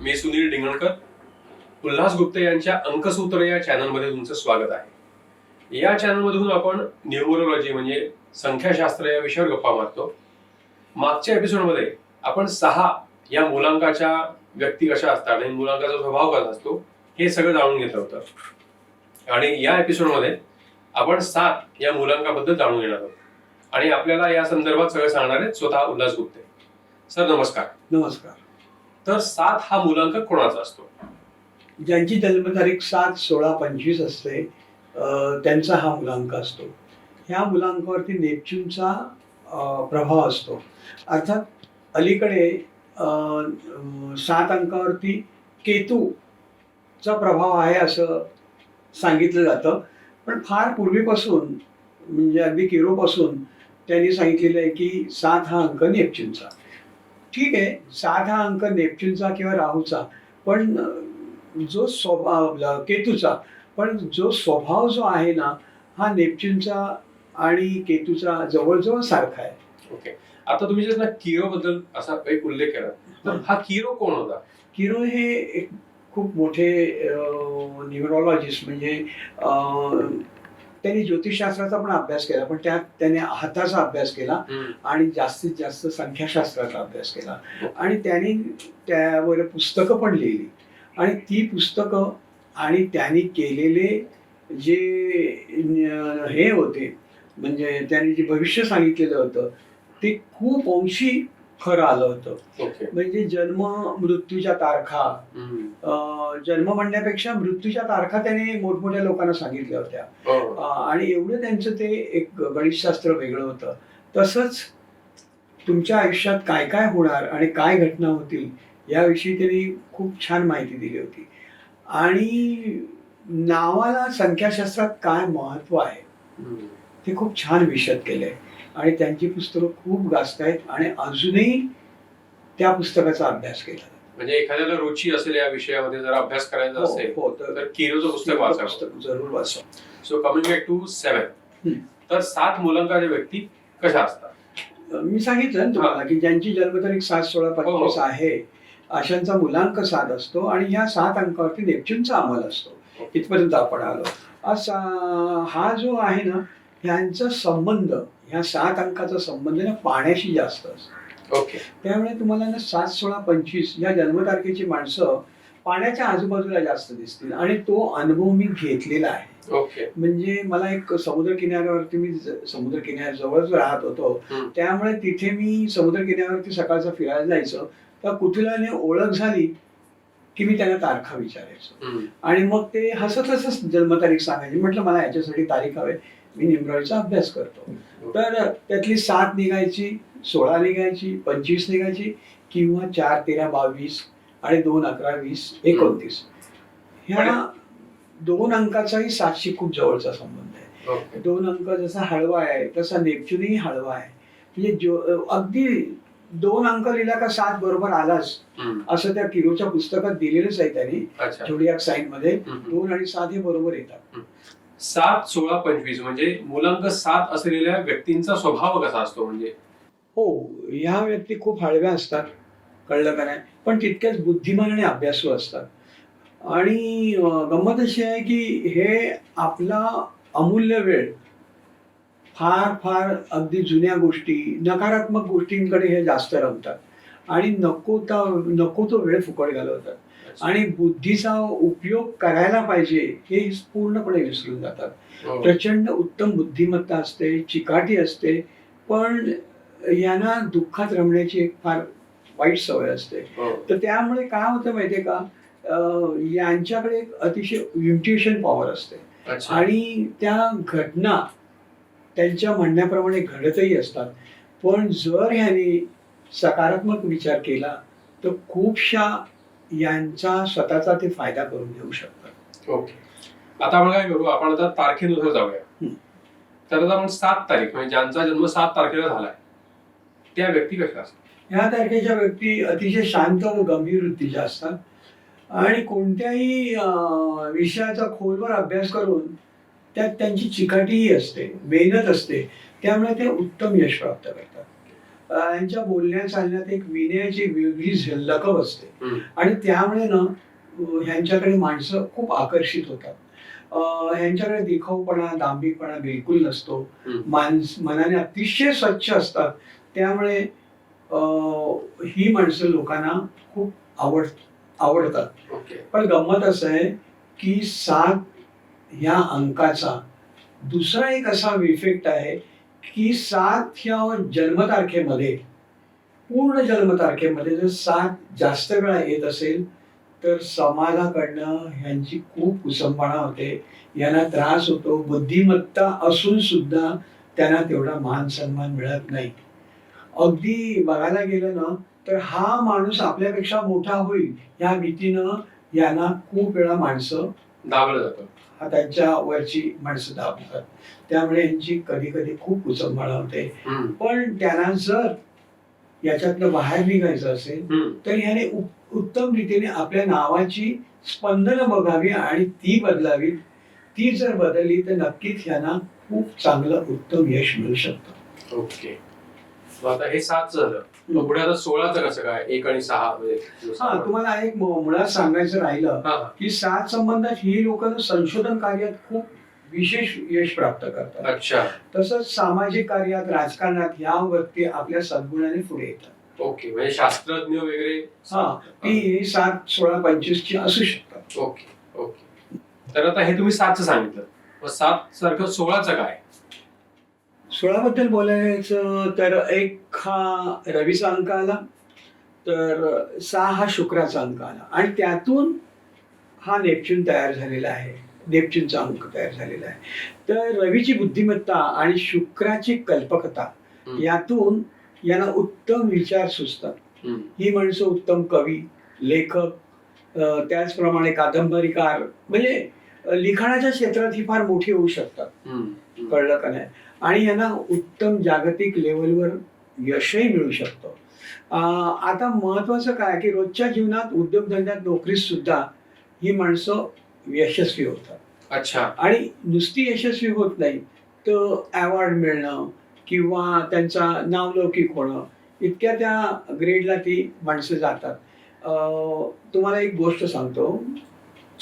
मी सुनील डिंगणकर. उल्हास गुप्ते यांच्या अंकसूत्र या चॅनलमध्ये तुमचं स्वागत आहे. या चॅनलमधून आपण न्यूमरोलॉजी म्हणजे संख्याशास्त्र या विषयावर गप्पा मारतो. मागच्या एपिसोडमध्ये आपण सहा या मुलांकाच्या व्यक्ती कशा असतात आणि मुलांकाचा स्वभाव कसा असतो हे सगळं जाणून घेतलं होतं. आणि या एपिसोडमध्ये आपण सात या मुलांकाबद्दल जाणून घेणार आहोत. आणि आपल्याला या संदर्भात सगळं सांगणार आहेत स्वतः उल्हास गुप्ते. सर नमस्कार. नमस्कार. तर सात हा मुलांक कोणाचा असतो? ज्यांची जन्मतारीख सात सोळा पंचवीस असते त्यांचा हा मुलांक असतो. ह्या मुलांकावरती नेपच्यूनचा प्रभाव असतो. अर्थात अलीकडे सात अंकावरती केतूचा प्रभाव आहे असं सांगितलं जातं. पण फार पूर्वीपासून म्हणजे अगदी केरोपासून त्यांनी सांगितलेलं आहे की सात हा अंक नेपच्यूनचा. ठीक आहे सात हा अंक नेपच्यूनचा किंवा राहूचा पण जो स्वभाव केतूचा पण जो स्वभाव जो आहे ना हा नेपच्यूनचा आणि केतूचा जवळजवळ सारखा आहे. ओके. आता तुम्ही जे ना किरो बद्दल असा एक उल्लेख केला तर हा. किरो कोण होता? किरो हे एक खूप मोठे न्यूमरॉलॉजिस्ट म्हणजे त्यांनी ज्योतिषशास्त्राचा पण अभ्यास केला पण त्यात त्याने हाताचा अभ्यास केला आणि जास्तीत जास्त संख्याशास्त्राचा अभ्यास केला. आणि त्यांनी त्यावर पुस्तकं पण लिहिली. आणि ती पुस्तकं आणि त्यांनी केलेले जे हे होते म्हणजे त्यांनी जे भविष्य सांगितलेलं होतं ते खूप अंशी खरं आलं होतं. ओके. म्हणजे जन्म मृत्यूच्या तारखा. अं, जन्म म्हणण्यापेक्षा मृत्यूच्या तारखा त्याने मोठमोठ्या लोकांना सांगितल्या होत्या. अं, आणि एवढं त्यांचं ते एक गणितशास्त्र वेगळं होतं. तसंच तुमच्या आयुष्यात काय काय होणार आणि काय घटना होतील याविषयी त्यांनी खूप छान माहिती दिली होती. आणि नावाला संख्याशास्त्रात काय महत्त्व आहे? ते खूप छान विशद केलंय. आणि त्यांची पुस्तकं खूप गाजत आहेत आणि अजूनही त्या पुस्तकाचा अभ्यास केला जातो. म्हणजे एखाद्याला रुची असेल या विषयामध्ये जर अभ्यास करायचा हो, असेल हो, तर किरोचं पुस्तक पुस्तक जरूर वाचा. So coming back to seven. तर सात मुलांकाच्या व्यक्ती कशा असतात? मी सांगितलं ना तुम्हाला की ज्यांची जन्मतारीख सात सोळा पंचवीस हो. आहे अशांचा मुलांक सात असतो आणि या सात अंकावरती नेपच्यूनचा अंमल असतो. इथपर्यंत आपण आलो. असा हा जो आहे ना ह्यांचा संबंध ह्या सात अंकाचा संबंध ना पाण्याशी जास्त असतो. ओके. त्यामुळे तुम्हाला ना सात सोळा पंचवीस या जन्मतारखेची माणसं पाण्याच्या आजूबाजूला जास्त दिसतील आणि तो अनुभव मी घेतलेला आहे. ओके. म्हणजे मला एक समुद्र किनाऱ्यावरती मी समुद्र किनाऱ्याजवळच राहत होतो. त्यामुळे तिथे मी समुद्र किनाऱ्यावरती सकाळचं फिरायला जायचं. तर कुतुलाने ओळख झाली की मी त्यांना तारखा विचारायचो. आणि मग ते हसत हसत जन्मतारीख सांगायची. म्हटलं मला याच्यासाठी तारीख हवे मी निमराईचा अभ्यास करतो. तर त्यातली सात निघायची सोळा निघायची पंचवीस निघायची किंवा चार तेरा बावीस आणि दोन अकरा वीस एकोणतीस. ह्या दोन अंकाचाही सातशी खूप जवळचा संबंध आहे. दोन अंक जसा हळवा आहे तसा नेपच्यूनही हळवा आहे. म्हणजे जो अगदी दोन अंक लिहिला का सात बरोबर आलाच. असं त्या किरोच्या पुस्तकात दिलेलंच आहे त्यांनी. जोडियाक साईन मध्ये. दोन आणि सात हे बरोबर येतात. सात सोळा पंचवीस म्हणजे मुलांक सात असलेल्या व्यक्तींचा स्वभाव कसा असतो म्हणजे? हो ह्या व्यक्ती खूप हळव्या असतात कळलं का नाही? पण तितक्याच बुद्धिमान आणि अभ्यासू असतात. आणि गंमत अशी आहे की हे आपला अमूल्य वेळ फार फार अगदी जुन्या गोष्टी नकारात्मक गोष्टींकडे हे जास्त रमतात. आणि नको त्या नको तो वेळ फुकट घालवतात. आणि बुद्धीचा उपयोग करायला पाहिजे हे पूर्णपणे विसरून जातात. हो. प्रचंड उत्तम बुद्धिमत्ता असते चिकाटी असते पण यांना दुःखात रमण्याची एक फार वाईट सवय असते. हो. तर त्यामुळे काय होतं माहितीये का? यांच्याकडे एक अतिशय इंट्युशन पॉवर असते. आणि त्या घटना त्यांच्या म्हणण्याप्रमाणे घडतही असतात. पण जर ह्याने सकारात्मक विचार केला तर खूपशा यांचा स्वतःचा ते फायदा करून घेऊ शकतात. ओके. आता आपण काय करू आपण आता तारखेनुसार जाऊया. तर आता आपण सात तारीख म्हणजे ज्यांचा जन्म सात तारखेला झालाय त्या व्यक्ती कशा असतात? ह्या तारखेच्या व्यक्ती अतिशय शांत व गंभीर वृत्तीच्या असतात. आणि कोणत्याही विषयाचा खोलवर अभ्यास करून त्यात त्यांची चिकाटीही असते मेहनत असते त्यामुळे ते उत्तम यश प्राप्त करतात. यांच्या बोलण्या चालण्यात एक विनयाची वेगळी झलक असते. आणि त्यामुळे ना ह्यांच्याकडे माणसं खूप आकर्षित होतात. अ, ह्यांच्याकडे दिखाऊपणा दांभिकपणा बिलकुल नसतो. माणस मनाने अतिशय स्वच्छ असतात. त्यामुळे अ, ही माणसं लोकांना खूप आवड आवडतात. पण गंमत असं आहे की सात ह्या अंकाचा दुसरा एक असा इफेक्ट आहे की सात ह्या जन्मतारखेमध्ये पूर्ण जन्मतारखेमध्ये जर सात जास्त वेळा येत असेल तर समाजाकडनं ह्यांची खूप कुसंपणा होते. यांना त्रास होतो बुद्धिमत्ता असून सुद्धा त्यांना तेवढा मान सन्मान मिळत नाही. अगदी बघायला गेलं ना तर हा माणूस आपल्यापेक्षा मोठा होईल या भीतीनं यांना खूप वेळा माणसं दाबलं जातं. हा त्यांच्या वरची माणसं दाबतात. त्यामुळे यांची कधी कधी खूप कुचंबळा होते. पण त्यांना जर याच्यातनं बाहेर निघायचं असेल. तर ह्याने उत्तम रीतीने आपल्या नावाची स्पंदनं बघावी आणि ती बदलावी. ती जर बदलली तर नक्कीच ह्यांना खूप चांगलं उत्तम यश मिळू शकतं. ओके. आता हे सात झालं पुढे आता सोळाचं कसं काय? एक आणि सहा म्हणजे हा तुम्हाला एक मुळात सांगायचं राहिलं हा. की सात संबंधात ही लोक संशोधन कार्यात खूप विशेष यश प्राप्त करतात. अच्छा. तसंच सामाजिक कार्यात राजकारणात ह्या व्यक्ती आपल्या सद्गुणाने पुढे येतात. ओके म्हणजे शास्त्रज्ञ वगैरे? हा ती सात सोळा पंचवीस ची असू शकतात. Okay okay. तर आता हे तुम्ही सातचं सांगितलं. मग सात सारखं सोळाचं काय? सोळाबद्दल बोलायचं तर एक हा रवीचा अंक आला तर सहा हा शुक्राचा अंक आला. आणि त्यातून हा नेपच्यून तयार झालेला आहे. नेपच्यूनचा अंक तयार झालेला आहे. तर रवीची बुद्धिमत्ता आणि शुक्राची कल्पकता. यातून यांना उत्तम विचार सुचतात. ही माणसं उत्तम कवी लेखक त्याचप्रमाणे कादंबरीकार म्हणजे लिखाणाच्या क्षेत्रात ही फार मोठी होऊ शकतात. कळलं का नाही? आणि यांना उत्तम जागतिक लेवलवर यशही मिळू शकतं. आता महत्वाचं काय की रोजच्या जीवनात उद्योगधंद्यात नोकरीत सुद्धा ही माणसं यशस्वी होतात. अच्छा. आणि नुसती यशस्वी होत नाही तर अवॉर्ड मिळणं किंवा त्यांचा नावलौकिक होणं इतक्या त्या ग्रेडला ती माणसं जातात. तुम्हाला एक गोष्ट सांगतो.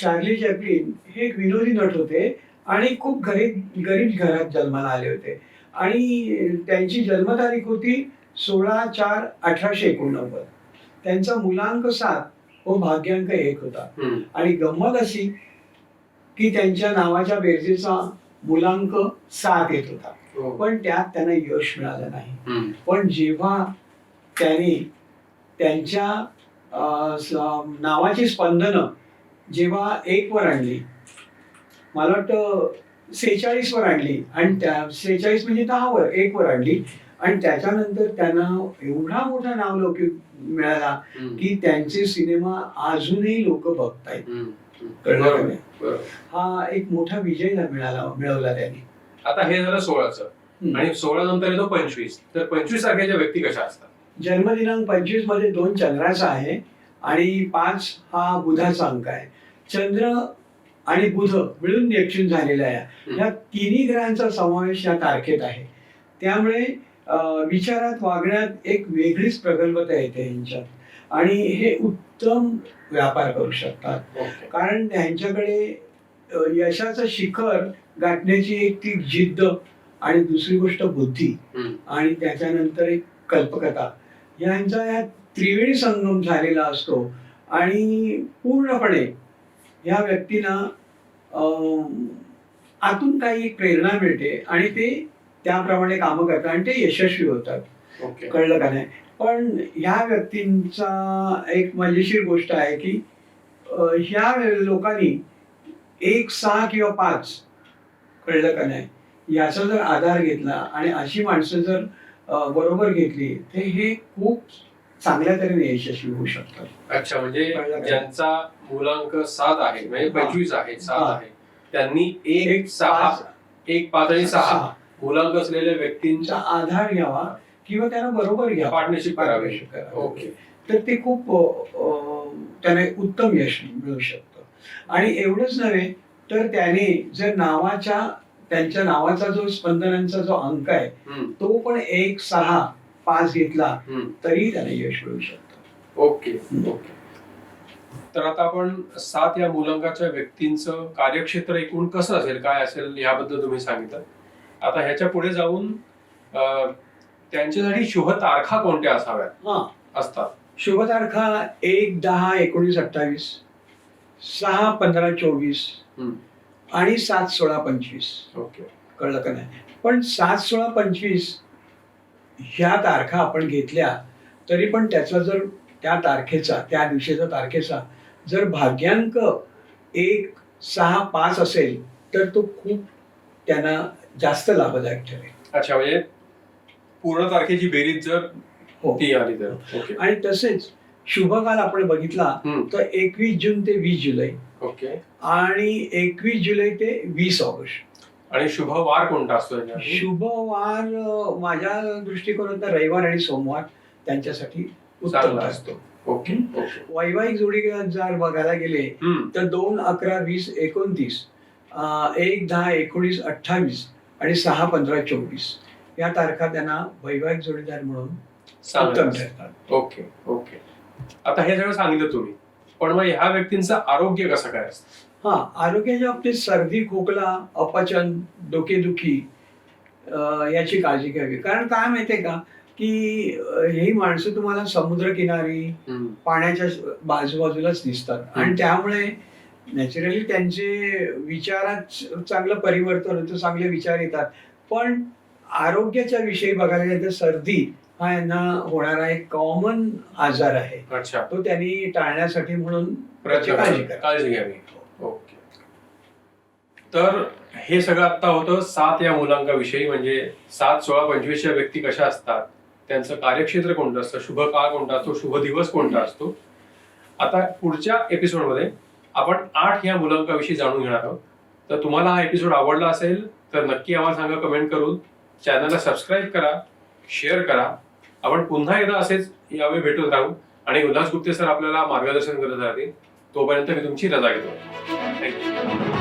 चार्ली चॅपलिन हे एक विनोदी नट होते. आणि खूप गरीब गरीब घरात जन्माला आले होते आणि त्यांची जन्मतारीख होती सोळा चार अठराशे एकोणनव्वद त्यांचा मुलांक सात व भाग्यांक एक होता. आणि गंमत अशी की त्यांच्या नावाच्या बेरजेचा मुलांक सात येत होता हो. पण त्यात त्यांना यश मिळालं नाही. पण जेव्हा त्याने त्यांच्या नावाची स्पंदनं जेव्हा एक वर आणली मला वाटतं सेहेचाळीस वर आणली. आणि त्या सेहेचाळीस म्हणजे दहा वर एक वर आणली. आणि त्याच्यानंतर त्यांना एवढा मोठा नावलौकिक मिळाला. की त्यांचे सिनेमा अजूनही लोक बघतायत. कळलं. हा एक मोठा विजय मिळाला मिळवला त्यांनी. आता हे झालं सोळाचं. आणि सोळा नंतर येतो पंचवीस. तर पंचवीस तारखेच्या व्यक्ती कशा असतात? जन्मदिनांक पंचवीसमध्ये दोन चंद्राचा आहे आणि पाच हा बुधाचा अंक आहे. चंद्र आणि बुध मिळून नेपच्यून झालेला आहे. या तिन्ही ग्रहांचा समावेश या तारखेत आहे. त्यामुळे विचारात वागण्यात एक वेगळीच प्रगल्भता येते यांच्यात. आणि हे उत्तम व्यापार करू शकतात. कारण त्यांच्याकडे यशाचं शिखर गाठण्याची एक ती जिद्द आणि दुसरी गोष्ट बुद्धी. आणि त्याच्यानंतर एक कल्पकता यांचा या त्रिवेणी संगम झालेला असतो आणि पूर्णपणे या व्यक्तींना आतून काही प्रेरणा मिळते आणि ते त्याप्रमाणे कामं करतात आणि ते यशस्वी होतात. कळलं का नाही? पण ह्या व्यक्तींचा एक मजेशीर गोष्ट आहे की ह्या लोकांनी एक सहा किंवा पाच कळलं का नाही? याचा जर आधार घेतला आणि अशी माणसं जर बरोबर घेतली तर हे खूप चांगल्या तऱ्हेने यशस्वी होऊ शकतात अच्छा म्हणजे? ज्यांचा मुलांक सात आहे म्हणजे. पंचवीस आहे सात. आहे त्यांनी एक सहा एक पाच आणि सहा मुलांक असलेल्या व्यक्तींचा आधार घ्यावा किंवा त्यांना बरोबर घ्यावा पार्टनरशिप करावी. ओके तर ते खूप त्याने उत्तम यश मिळू शकतं आणि एवढंच नव्हे तर त्याने जर नावाच्या त्यांच्या नावाचा जो स्पंदनांचा जो अंक आहे. तो पण एक सहा पाच घेतला. तरीही त्याला यश मिळू शकतं. Okay okay. तर आता आपण सात या मुलांकाच्या व्यक्तींचं कार्यक्षेत्र एकूण कसं असेल काय असेल याबद्दल तुम्ही सांगितलं. आता ह्याच्या पुढे जाऊन त्यांच्यासाठी शुभ तारखा कोणत्या असाव्यात? हा. असतात. शुभ तारखा एक दहा एकोणीस अठ्ठावीस सहा पंधरा चोवीस. आणि सात सोळा पंचवीस. ओके. कळलं का नाही? पण सात सोळा पंचवीस ह्या तारखा आपण घेतल्या तरी पण त्याचा जर त्या तारखेचा त्या दिवशीचा तारखेचा जर भाग्यांक एक सहा पाच असेल तर तो खूप त्यांना जास्त लाभदायक ठरेल. अच्छा म्हणजे पूर्ण तारखेची बेरीज जर हो. ती आली तर. ओके. आणि तसेच शुभकाल आपण बघितला हम्म. तर एकवीस जून ते वीस जुलै. ओके. आणि एकवीस जुलै ते वीस ऑगस्ट. आणि शुभ वार कोणता असतो? शुभ वार माझ्या दृष्टिकोनात रविवार आणि सोमवार त्यांच्यासाठी उत्तम असतो. ओके. वैवाहिक जोडी जर बघायला गेले. तर दोन अकरा वीस एकोणतीस एक दहा एकोणीस अठ्ठावीस आणि सहा पंधरा चोवीस या तारखा त्यांना वैवाहिक जोडीदार म्हणून उत्तम. ठरतात. Okay okay. आता हे सगळं सांगितलं तुम्ही पण मग ह्या व्यक्तींचं आरोग्य कसं काय असतं? हा आरोग्याच्या बाबतीत सर्दी खोकला अपचन डोकेदुखी याची काळजी घ्यावी. कारण काय माहितीये का की ही माणसं तुम्हाला समुद्रकिनारी. पाण्याच्या बाजूबाजूलाच दिसतात. आणि. त्यामुळे नॅचरली त्यांचे विचारात चांगलं परिवर्तन होतं चांगले विचार येतात. पण आरोग्याच्या विषयी बघायला गेलं तर सर्दी हा यांना होणारा एक कॉमन आजार आहे. अच्छा. तो त्यांनी टाळण्यासाठी म्हणून काळजी घ्यावी. ओके. तर हे सगळं आता होतं सात या मुलांकाविषयी म्हणजे सात सोळा पंचवीसच्या व्यक्ती कशा असतात त्यांचं कार्यक्षेत्र कोणतं असतं शुभ काळ कोणता असतो शुभ दिवस कोणता असतो. आता पुढच्या एपिसोडमध्ये आपण आठ या मुलांकाविषयी जाणून घेणार आहोत. तर तुम्हाला हा एपिसोड आवडला असेल तर नक्की आम्हाला सांगा कमेंट करून. चॅनलला सबस्क्राईब करा शेअर करा. आपण पुन्हा एकदा असेच यावेळी भेटत राहू. आणि उल्हास गुप्ते सर आपल्याला मार्गदर्शन करत राहतील. तोपर्यंत मी तुमची रजा घेतो. थँक्यू